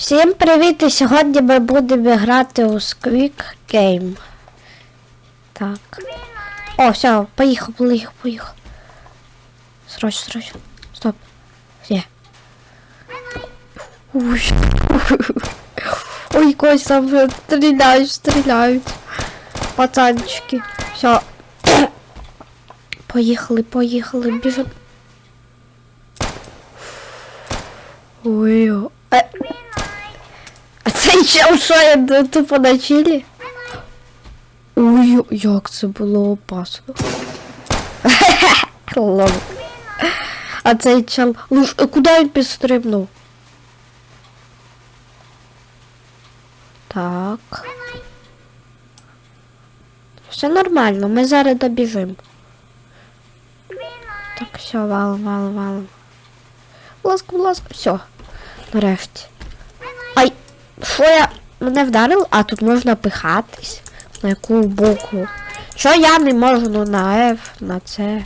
Всім привіт! І сьогодні ми будемо грати у Squeak Game. Так. О, все, поїхав, поїхав, поїхав. Срочно, срочно. Стоп. Є. Ой. Ой, когось там стріляють, стріляють. Пацанчики. Все. Поїхали, поїхали, біжимо. Ой. Е, а цей чел що я тупо на чилі? Ой, як це було опасно. Лол. А цей чел. Луж, е, куди він підстрибнув? Так. Все нормально, ми зараз добіжимо. Так, все, валом, валом, валом. Будь ласка, все. Нарешті. Ай, що я мене вдарив? А тут можна пихатись. На яку букву? Що я не можу ну, на F, на C?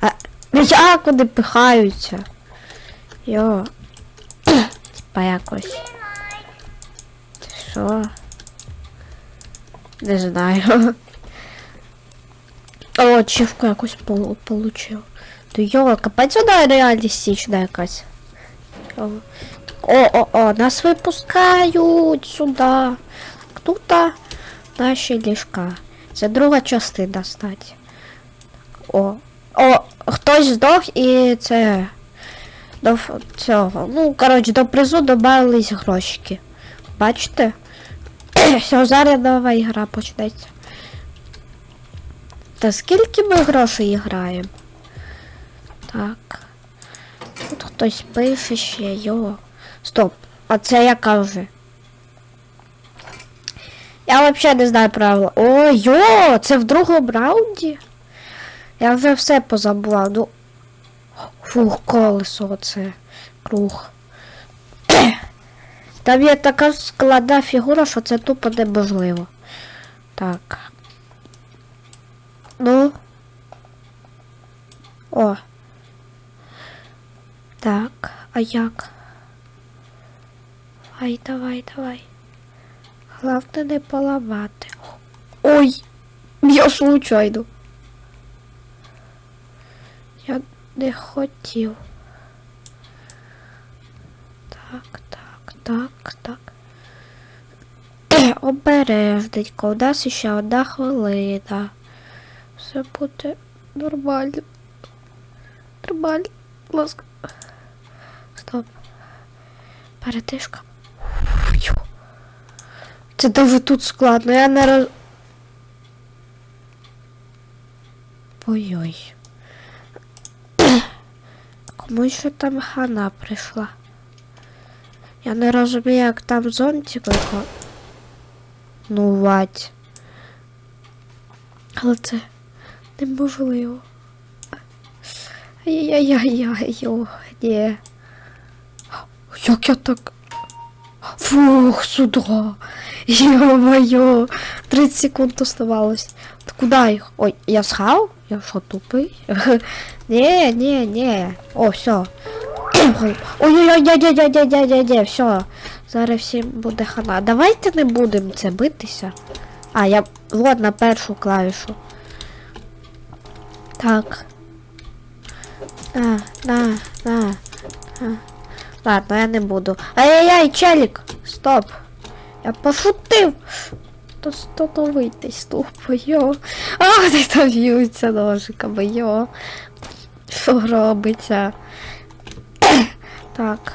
А, ну вони пихаються? Йо. Типа якось. Що? Не знаю. О, чівку якусь полу- получив. То йо, капець вона реалістична якась. О, о, о, нас випускають сюди. Тут наші ліжка. Це друга частина, статі. О, о, хтось здох і це. До цього. Ну, коротше, до призу додавались грошики. Бачите? Все, зараз нова ігра почнеться. Та скільки ми грошей граємо? Так. Тут хтось пише ще, йо. Стоп, а це яка вже? Я взагалі не знаю правила. О, йо, це в другому раунді? Я вже все позабула. Ну. Фух, колесо це. Круг. Там є така складна фігура, що це тупо неможливо. Так. Ну. О. Так, а як? Ай, давай, давай. Главне не поламати. Ой, я случайно. Я не хотів. Так, так, так, так. Обережненько, у нас ще одна хвилина. Все буде нормально. Нормально, будь ласка. Стоп. Передишка. Це дуже тут складно, я не роз... Ой-ой. Комусь що там хана прийшла. Я не розумію, як там зонтик вико... Ну, вать. Але це неможливо. Ай-яй-яй-яй, о, ні. Як я так. Фух, сюди. Йо-моє. 30 секунд оставалось. Та куди їх? Ой, я схав? Я? Ні, ні, ні. О, все. Ой-ой-ой, дядя-дядя-дядя-дядя, все. Зараз всім буде хана. Давайте не будемо це битися. А, я вот на першу клавішу. Так. На, на, на. Ладно, я не буду. Ай-яй-яй, челік! Стоп! Я пошутив! То становитись тупо, йо. А, вони там б'ються ножиками, йо. Що робиться? так.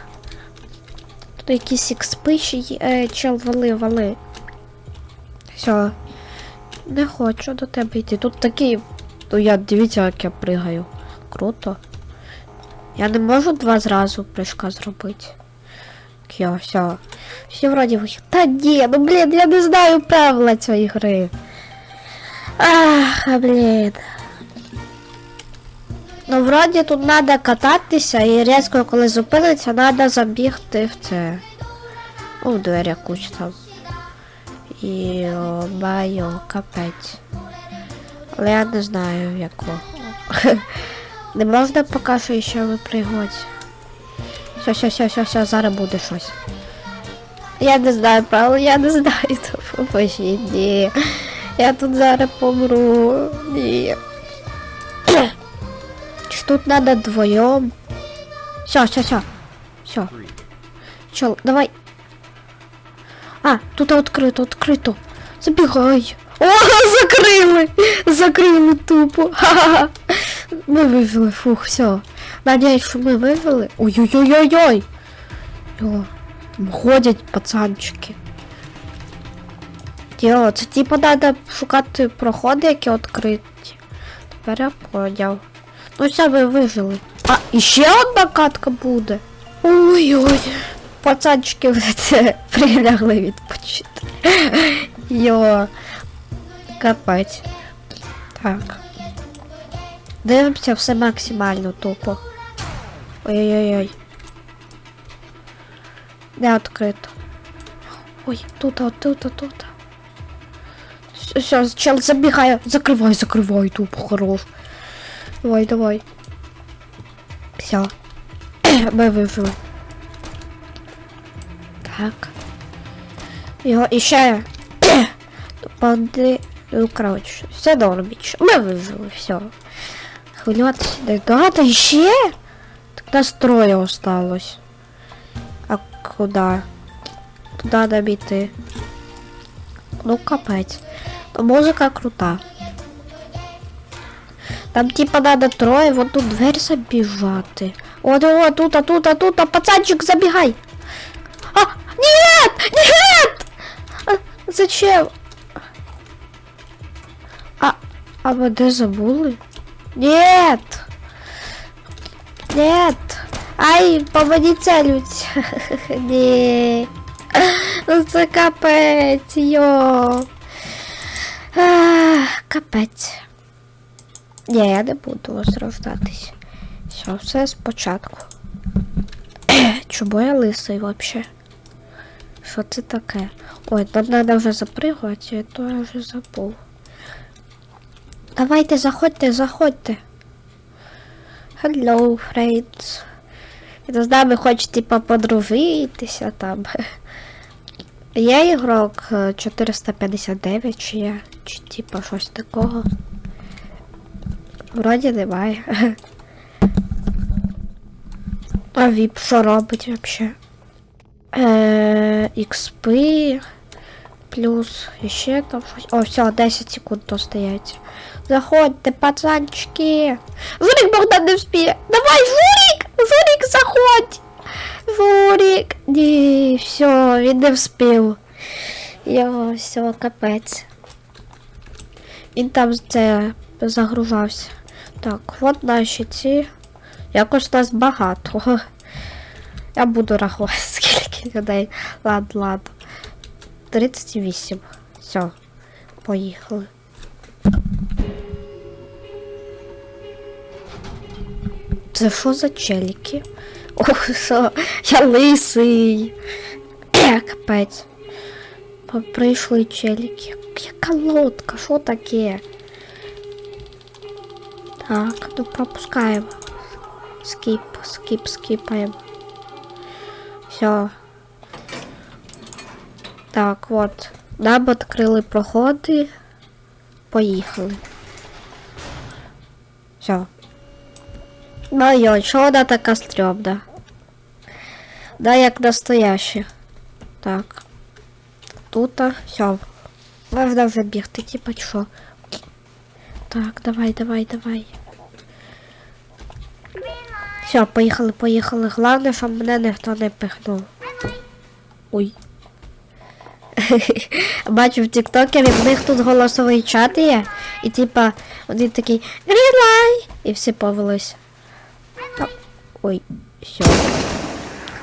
Тут якісь експи ще є. Е, чел, вали, вали. Все. Не хочу до тебе йти. Тут такий. Ну я дивіться, як я пригаю. Круто. Я не можу два зразу прыжка зробити. Йо, все. Все вроді ви. Та ні, ну блін, я не знаю правила цієї гри. Ах, блін. Ну, вроді тут треба кататися і різко, коли зупиниться, треба забігти в це. В двері якусь там. І баю, капець. Але я не знаю яку. Не можна поки що ще випригувати. Все, все, все, все, все, зараз буде щось. Я не знаю правил, я не знаю, допоможіть, ні. Я тут зараз помру. Ні. Чи тут надо вдвоем? Все, все, все. Все. Чел, давай. А, тут відкрито, відкрито. Забігай. О, закрили! Закрили тупо. Ха-ха-ха. Ми вивели, фух, все. Надіюсь, що ми вивели. Ой-ой-ой-ой-ой. Ходять пацанчики. Йо, це типа треба шукати проходи, які відкриті. Тепер я поняв. Ну все, ви вижили. А, іще одна катка буде. Ой-ой. Пацанчики вже це прилягли відпочити. Йо. Капець. Так. Дивимося все максимально тупо. Ой-ой-ой. Не відкрито. Ой, тут, а, тут, а, тут. Все, чел забігає. Закривай, закривай, тупо, хорош. Давай, давай. Все. Ми вижили. Так. Його і ще. Поди. Ну, коротше, все норміч. Ми вижили, все. Не надо ще? Так нас троє осталось. А? Куди нам іти? Ну, капець. Ну, музика крута. Там типа надо троє в одну дверь забіжати. О, о, тут, а тут, а тут, а пацанчик, забігай. А, нет, нет! Зачем? А, а де забули? Нет! Нет! Ай, помогите, людь! Ні. Ну це капець, йо. Ах, Капець. Ні, я не буду возрождатись. Все, все спочатку. Чому я лисий вообще? Що це таке? Ой, нам треба вже запригувати, а то я вже забув. Давайте, заходьте, заходьте. Hello, friends. Ви з нами хочете типа подружитися там. Є ігрок е, 459 чи є, чи типа щось такого. Вроді немає. А віп що робить вообще? Е, XP плюс ще там щось. О, все, 10 секунд остається. Заходьте, пацанчики. Журик Богдан не вспіє. Давай, Журик! Журик, заходь! Журик! Ні, все, він не вспів. Йо, все, капець. Він там це загружався. Так, от наші ці. Якось нас багато. Я буду рахувати, скільки людей. Ладно, ладно. 38. Все, поїхали. Це що за челіки? Ох, я лисий. Капець. Прийшли челіки. Яка лодка, що таке? Так, ну пропускаємо. Скіп, скіп, скіпаємо. Все. Так, от. Нам відкрили проходи. Поїхали. Все. Ну йой, що вона така стрьомна? Да, як настояща. Так. Тут, все. Можна вже бігти, типа що. Так, давай, давай, давай. Все, поїхали, поїхали. Головне, щоб мене ніхто не пихнув. Ой. Бачу в тіктокері, в них тут голосовий чат є. І типа, вони такі релай! І всі повелись. Ой, все.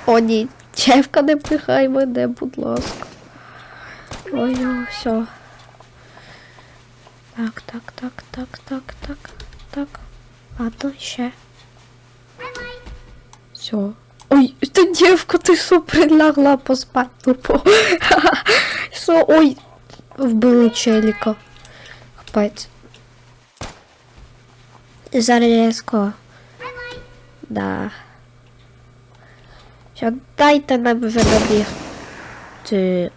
О, ні, чевка не пихай мене, будь ласка. Ой, о, все. Так, так, так, так, так, так, так. Ладно, ще. Все. Ой, ты девка, ты что, прилягла поспать тупо? Що? Ой, вбили челіка. Капець. Зараз різко. Да. Що, дайте нам вже добіг. Ти.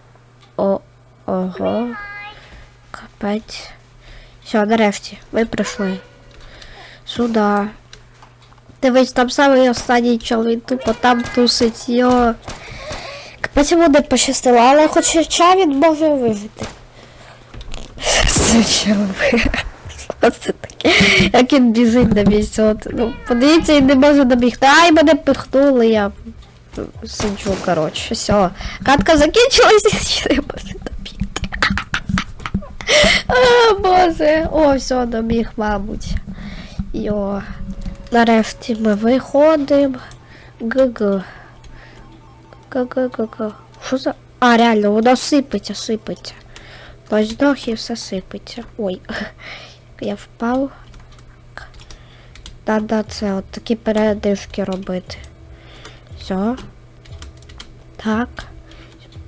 О. Ого. Капець. Все, нарешті, ми прийшли. Сюда. Дивись, там самий останній чоловік тупо там тусить, йо. Капець йому не пощастило, але хоч хоча він може вижити. Це чоловік. Це таке? Як він біжить на місці. Ну, подивіться, він не може добігти. Ай, мене пихнули, я сиджу, коротше, все. Катка закінчилася, ще не може добігти. А, боже. О, все, добіг, мабуть. Йо. Нарешті ми виходимо. Г-г. Г-г-г-г. Що за... А, реально, воно сипеться, сипеться. Здох і все сипеться. Ой. Я впав. Да-да, це от такі передишки робити. Все. Так.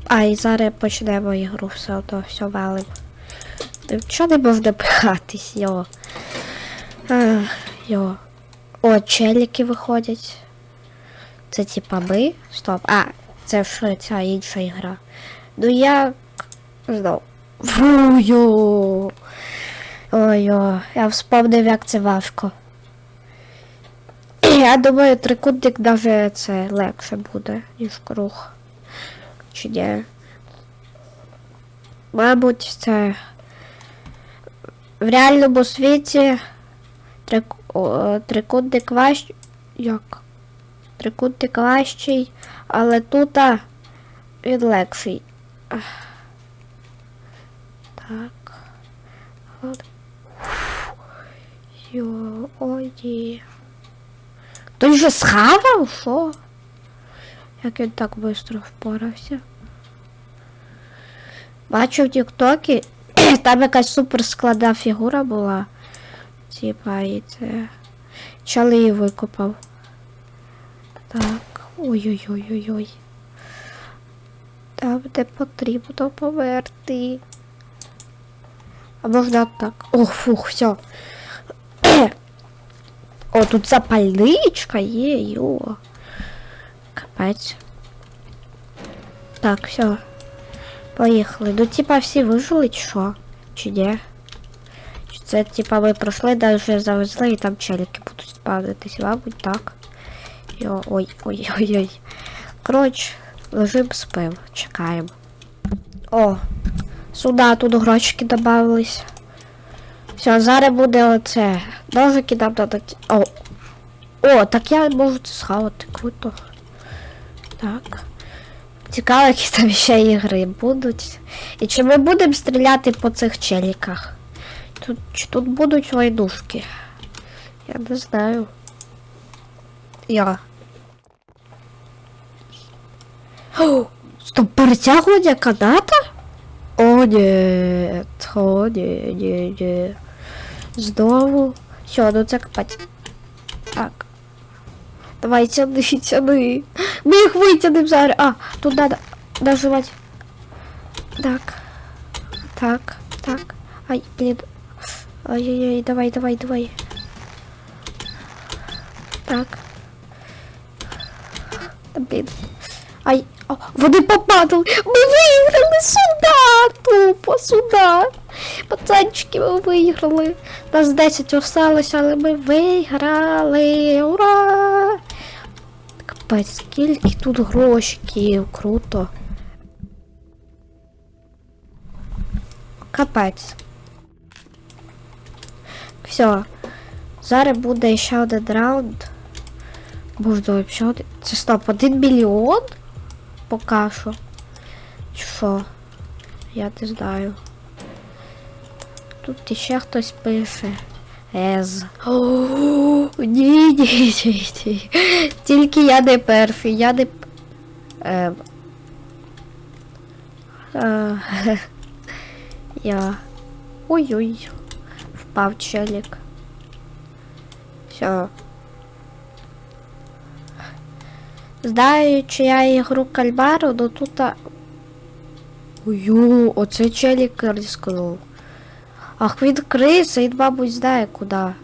А, і зараз почнемо ігру все одно, все валим. Чого не можна пихатись, йо? Йо. О, челіки виходять. Це типа ми. Стоп. А, це ж ця інша ігра. Ну я знов. Фу-йо. Ой-о, я вспомнив, як це важко. Я думаю, трикутник даже це легше буде, ніж круг. Чи ні? Мабуть, це в реальному світі трик... о, трикутник важчий. Як? Трикутник важчий, але тут він легший. Так. От. Йо, ой. Той же схавав? Що? Як він так швидко впорався? Бачу в Тіктокі, там якась супер складна фігура була. Типа і це. Чали її викопав. Так. Ой-ой-ой-ой-ой. Там де потрібно померти. А можна так. О, фух, все. О, тут запальничка є, йо. Капець. Так, все. Поїхали. Ну, типа, всі вижили, чи що? Чи ні? Чи це, типа, ми пройшли, даже завезли, і там челіки будуть спавнитись, мабуть, так. Йо, ой, ой, ой, ой. Коротше, лежим спим, чекаємо. О, сюди тут грошики додавались. Все, зараз буде оце. Ножики нам надо. О. О, так я можу це схавати, круто. Так. Цікаво, які там ще ігри будуть. І чи ми будемо стріляти по цих челіках? Тут, чи тут будуть войдушки? Я не знаю. Я. О, стоп, перетягування каната? О, ні, о, ні, ні, ні. Знову. Що, ну це копать. Так. Давай тяни, тяни. Ми їх витягнемо зараз. А, тут надо нажимать. Так. Так, так. Ай, блін. Ай-яй-яй, давай, давай, давай. Так. Та, блін. Ай, о, вони попадали. Ми виграли сюди, тупо, сюди. Пацанчики, ми виграли. Нас 10 осталось, але ми виграли. Ура! Капець, скільки тут грошиків, круто. Капець. Все. Зараз буде ще один раунд. Ще один. Це стоп, один мільйон? Пока що. Що? Я не знаю. Тут іще хтось пише. Ез. Ні, ні, ні, ні. Тільки я не перший, я не. Ем. Е, Я. Ой-ой. Впав челік. Все. Знаючи я ігру кальмару, но тут. а- Ой, оце челік рискнув. Ах, він криса, він, мабуть, знає куди.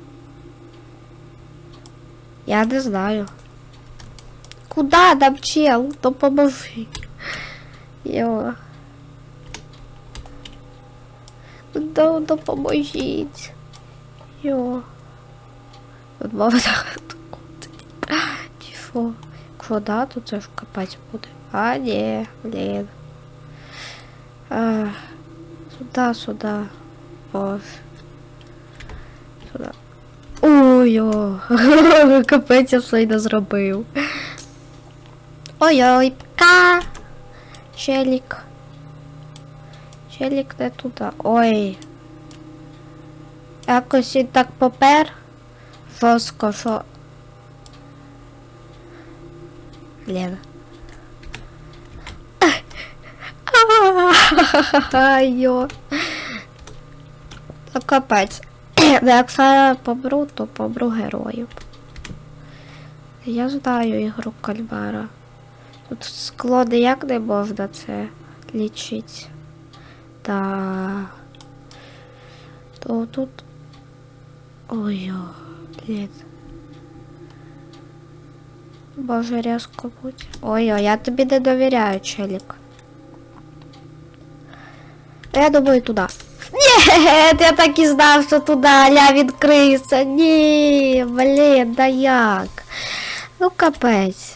Я не знаю. Куда нам чел? То поможи. Йо. Ну, допоможіть. Йо. Тут мова так Тіфо. Якщо да, то це ж капець буде. А, ні, блін. А, сюда, сюда. Боже. Сюда. Ой, о. Капець я все не зробив. Ой-ой, пока. Челік. Челік не туди. Ой. Якось він так попер. Жорстко, що. Блін. Йо. Та капець. Якщо я помру, то помру героєм. Я знаю ігру кальмара. Тут скло ніяк не можна це лічити. Та. То тут. Ой, блін. Боже, різко будь. Ой-ой, я тобі не довіряю, челік. Я думаю, туди. Ні, я так і знав, що туди ля відкриється. Ні, блін, да як? Ну капець.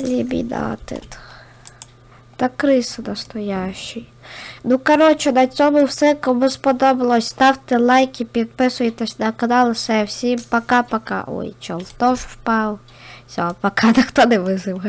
Лібідатит. Та криса настоящий. Ну, коротше, на цьому все. Кому сподобалось, ставте лайки, підписуйтесь на канал. Все, всім пока-пока. Ой, чол, теж впав. Все, пока, ніхто не визив.